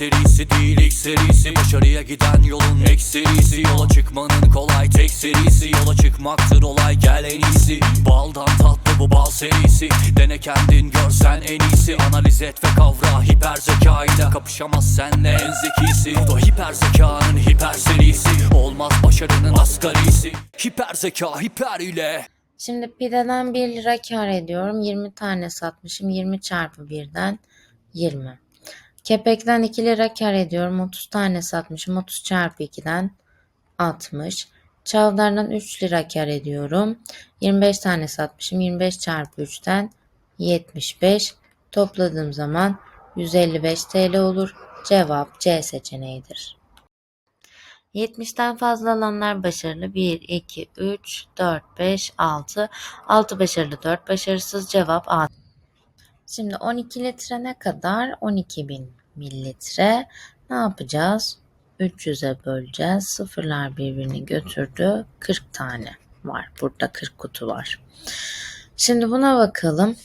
serisi değil ilk serisi. Başarıya giden yolun ek serisi. Yola çıkmanın kolay tek serisi. Yola çıkmaktır olay gel en iyisi. Baldan tatlı bu bal serisi. Dene kendin görsen en iyisi. Analiz et ve kavra hiper zekayla. Kapışamaz senle en zekisi. Bu da hiper zekanın hiper serisi. Olmaz başarının asgarisi. Hiper zeka hiper ile. Şimdi pideden 1 lira kar ediyorum. 20 tane satmışım. 20 çarpı 1'den 20. Kepekten 2 lira kar ediyorum. 30 tane satmışım. 30 çarpı 2'den 60. Çavdardan 3 lira kar ediyorum. 25 tane satmışım. 25 çarpı 3'ten 75. Topladığım zaman 155 TL olur. Cevap C seçeneğidir. 70'ten fazla alanlar başarılı. 1, 2, 3, 4, 5, 6. 6 başarılı, 4 başarısız. Cevap A. Şimdi 12 litre ne kadar? 12.000 mililitre. Ne yapacağız? 300'e böleceğiz. Sıfırlar birbirini götürdü. 40 tane var. Burada 40 kutu var. Şimdi buna bakalım.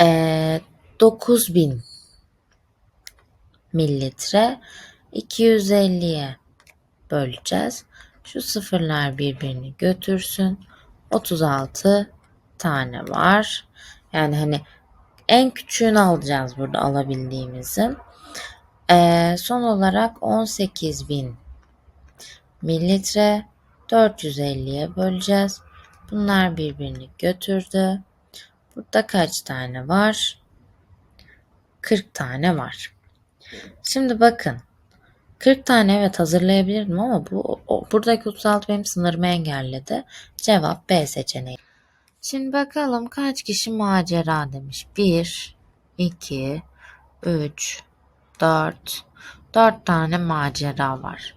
Ee, 9000 mililitre 250'ye böleceğiz. Şu sıfırlar birbirini götürsün. 36 tane var. Yani hani en küçüğünü alacağız burada alabildiğimizi. Ee, son olarak 18.000 mililitre 450'ye böleceğiz. Bunlar birbirini götürdü. Burada kaç tane var? 40 tane var. Şimdi bakın 40 tane evet hazırlayabilirdim ama bu o, buradaki 36 benim sınırımı engelledi. Cevap B seçeneği. Şimdi bakalım kaç kişi macera demiş. 1, 2, 3, 4. 4 tane macera var.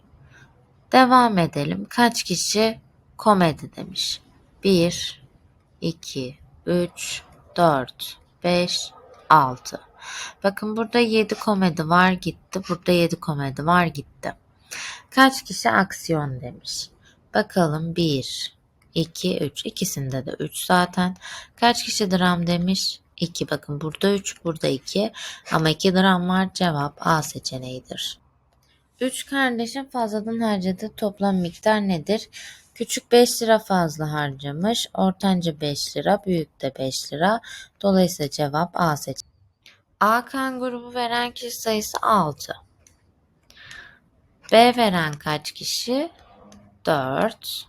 Devam edelim. Kaç kişi komedi demiş. 1, 2, 3, 4, 5, 6. Bakın burada 7 komedi var gitti. Burada 7 komedi var gitti. Kaç kişi aksiyon demiş. Bakalım 1, 2, 3. İkisinde de 3 zaten. Kaç kişi dram demiş. 2. Bakın burada 3, burada 2. Ama 2 dram var. Cevap A seçeneğidir. 3 kardeşin fazladan harcadığı toplam miktar nedir? Küçük 5 lira fazla harcamış. Ortanca 5 lira. Büyük de 5 lira. Dolayısıyla cevap A seçeneği. A kan grubu veren kişi sayısı 6. B veren kaç kişi? 4.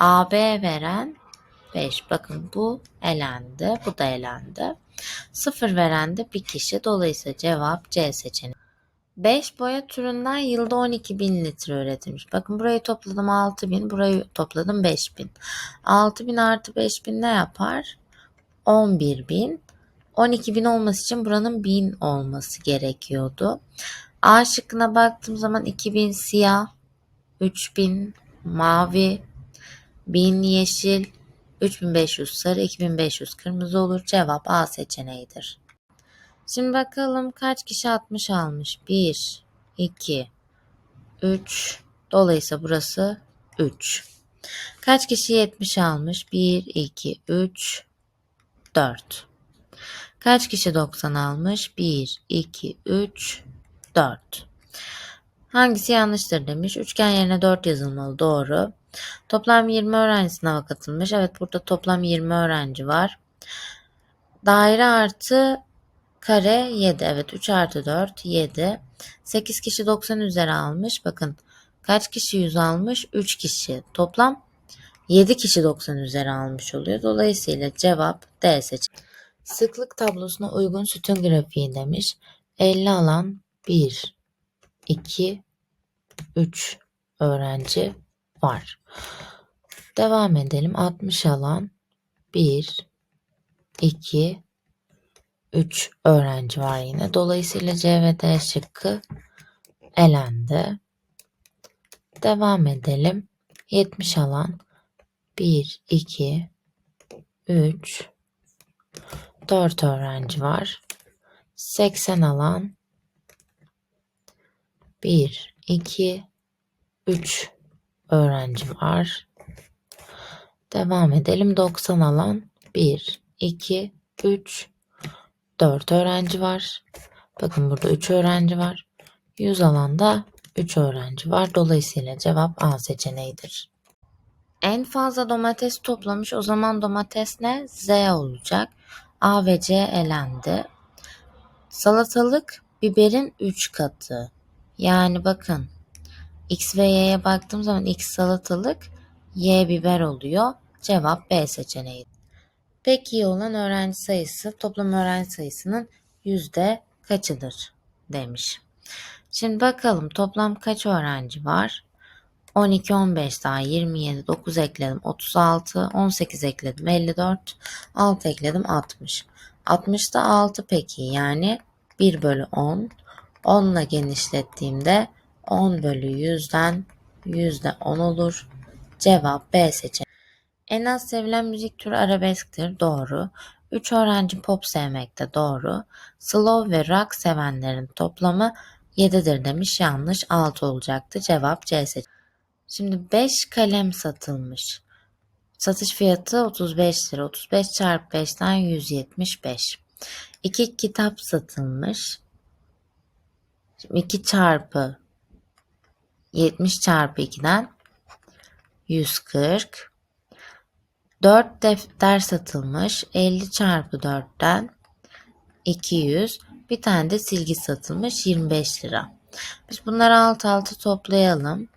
AB veren 5. Bakın bu elendi. Bu da elendi. 0 veren de bir kişi. Dolayısıyla cevap C seçeneği. 5 boya türünden yılda 12 bin litre üretilmiş. Bakın burayı topladım 6 bin. Burayı topladım 5 bin. 6 bin artı 5 bin ne yapar? 11 bin. 12 bin olması için buranın 1000 olması gerekiyordu. A şıkkına baktığım zaman 2000 siyah, 3000 mavi, 1000 yeşil, 3500 sarı, 2500 kırmızı olur. Cevap A seçeneğidir. Şimdi bakalım kaç kişi 60 almış? 1, 2, 3. Dolayısıyla burası 3. Kaç kişi 70 almış? 1, 2, 3, 4. Kaç kişi 90 almış? 1, 2, 3, 4. Hangisi yanlıştır demiş. Üçgen yerine 4 yazılmalı. Doğru. Toplam 20 öğrenci sınava katılmış. Evet burada toplam 20 öğrenci var. Daire artı kare 7. Evet 3 artı 4 7. 8 kişi 90 üzeri almış. Bakın kaç kişi 100 almış? 3 kişi. Toplam 7 kişi 90 üzeri almış oluyor. Dolayısıyla cevap D seçeneği. Sıklık tablosuna uygun sütun grafiği demiş. 50 alan 1, 2, 3 öğrenci var. Devam edelim. 60 alan 1, 2, 3 öğrenci var yine. Dolayısıyla C ve D şıkkı elendi. Devam edelim. 70 alan 1, 2, 3, 4 öğrenci var. 80 alan 1, 2, 3 öğrenci var. Devam edelim. 90 alan 1, 2, 3, 4 öğrenci var. Bakın burada 3 öğrenci var. 100 alanda 3 öğrenci var. Dolayısıyla cevap A seçeneğidir. En fazla domates toplamış. O zaman domates ne? Z olacak. A ve C elendi. Salatalık biberin 3 katı. Yani bakın X ve Y'ye baktığım zaman X salatalık, Y biber oluyor. Cevap B seçeneği. Pek iyi olan öğrenci sayısı toplam öğrenci sayısının yüzde kaçıdır demiş. Şimdi bakalım toplam kaç öğrenci var? 12, 15 daha 27, 9 ekledim 36, 18 ekledim 54, 6 ekledim 60. 60'da 6 peki yani 1 bölü 10. 10 ile genişlettiğimde 10 bölü 100'den yüzde 10 olur. Cevap B seçeneği. En az sevilen müzik türü arabesktir. Doğru. 3 öğrenci pop sevmekte. Doğru. Slow ve rock sevenlerin toplamı 7'dir demiş. Yanlış. 6 olacaktı. Cevap C seçeneği. Şimdi 5 kalem satılmış. Satış fiyatı 35 lira. 35 çarpı 5'ten 175. 2 kitap satılmış. Şimdi 2 çarpı 70 çarpı 2'den 140. 4 defter satılmış. 50 çarpı 4'ten 200. Bir tane de silgi satılmış 25 lira. Biz bunları alt alta toplayalım.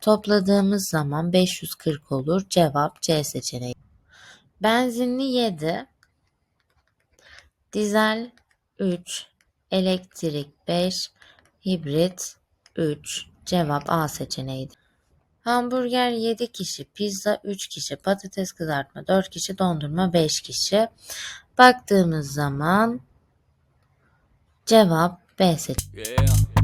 Topladığımız zaman 540 olur. Cevap C seçeneği. Benzinli 7. Dizel 3. Elektrik 5. Hibrit 3. Cevap A seçeneğidir. Hamburger 7 kişi, pizza 3 kişi, patates kızartma 4 kişi, dondurma 5 kişi. Baktığımız zaman cevap B seçeneği. Yeah.